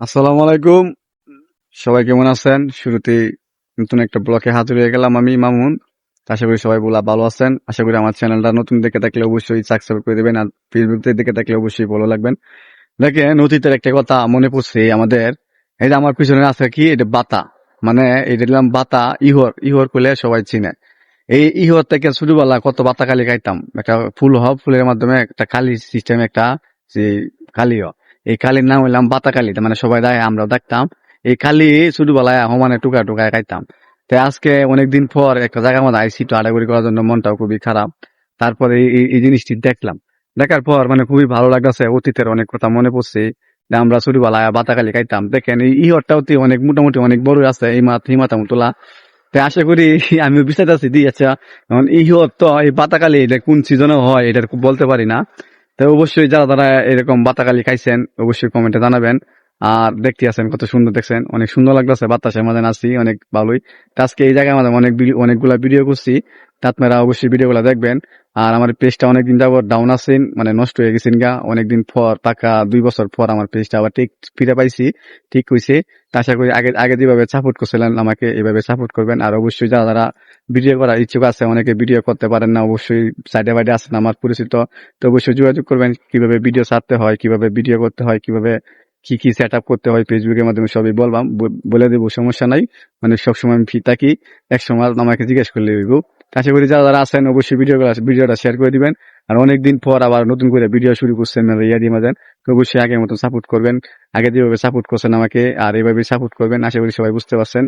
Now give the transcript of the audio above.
আসসালামু আলাইকুম। সবাই কেমন আছেন? শুরুতে নতুন একটা ব্লকে হাজির হয়ে গেলাম আমি, মামুন। আশা করি সবাই বলা ভালো আছেন। আশা করি আমার চ্যানেলটা নতুন দেখে থাকলে অবশ্যই সাবস্ক্রাইব করে দেবেন আর ফেসবুক দেখে থাকলে অবশ্যই ভালো লাগবেন। দেখেন, অতীতের একটা কথা মনে পড়ছে আমাদের। এই যে আমার পিছনে আছে কি? এটা বাতা। মানে এটা দিলাম বাতা, ইহর। ইহর করলে সবাই চিনে। এই ইহর থেকে ছোটবেলা কত বাতা কালি খাইতাম একটা ফুল হ ফুলের মাধ্যমে একটা কালি সিস্টেম একটা যে কালি হ এই কালির নাম হইলাম বাতা কালি মানে সবাই দেয় আমরা দেখতাম। এই কালি ছোটবেলায় সমানে টুকা টুকায় খাইতাম তো আজকে অনেকদিন পর একটা জায়গার মধ্যে আইসি তো আড়াগুড়ি করার জন্য মনটাও খুবই খারাপ। তারপরে এই- এই- এই জিনিসটি দেখলাম। দেখার পর মানে খুবই ভালো লাগতেছে, অতীতের অনেক কথা মনে পড়ছে। আমরা ছোটবেলায় বাতাকালি খাইতাম দেখেন, এই ইহরটাও তো অনেক, মোটামুটি অনেক বড় আছে, এই মাথ হিমাতা তোলা তো আশা করি আমি বিশ্বাস আছি, দি আচ্ছা ইহর তো এই বাতাকালি, এটা কোন সিজনে হয়, এটা বলতে পারি না। তো অবশ্যই যারা যারা এরকম বাতাকালি খাইছেন, অবশ্যই কমেন্টে জানাবেন। আর দেখতে আছেন, কত সুন্দর দেখছেন। অনেক সুন্দর লাগতেছে, বাতাসের মাঝে নাচছি, অনেক ভালোই। আজকে এই জায়গায় আমাদের অনেক অনেকগুলা ভিডিও করছি। আপনারা অবশ্যই ভিডিওগুলো দেখবেন। আর আমার পেজটা অনেকদিন যাবত ডাউন আছেন মানে নষ্ট হয়ে গেছেন গা। অনেকদিন পর, টাকা, দুই বছর পর আমার পেজটা আবার ঠিক ফিরে পাইছি, ঠিক হয়েছে আশা করি আগে আগে যেভাবে সাপোর্ট করছিলেন, আমাকে এভাবে সাপোর্ট করবেন। আর অবশ্যই যারা যারা ভিডিও করার ইচ্ছুক আছে, অনেকে ভিডিও করতে পারেন না, অবশ্যই সাইডে বাইডে আছেন আমার পরিচিত। তো অবশ্যই যোগাযোগ করবেন, কীভাবে ভিডিও ছাড়তে হয়, কীভাবে ভিডিও করতে হয়, কীভাবে কি কি সেট আপ করতে হয় ফেসবুকের মাধ্যমে সবই বলবাম বলে দেবো, সমস্যা নাই। মানে সবসময় আমি ফি থাকি এক সময় আমাকে জিজ্ঞেস করলে আশা করি যারা যারা আছেন, অবশ্যই ভিডিও ভিডিওটা শেয়ার করে দিবেন। আর অনেকদিন পর আবার নতুন করে ভিডিও শুরু করছেন ইয়াদি মাজান তো অবশ্যই আগের মতন সাপোর্ট করবেন। আগে যেভাবে সাপোর্ট করছেন আমাকে, আর এভাবে সাপোর্ট করবেন, আশা করি সবাই বুঝতে পারছেন।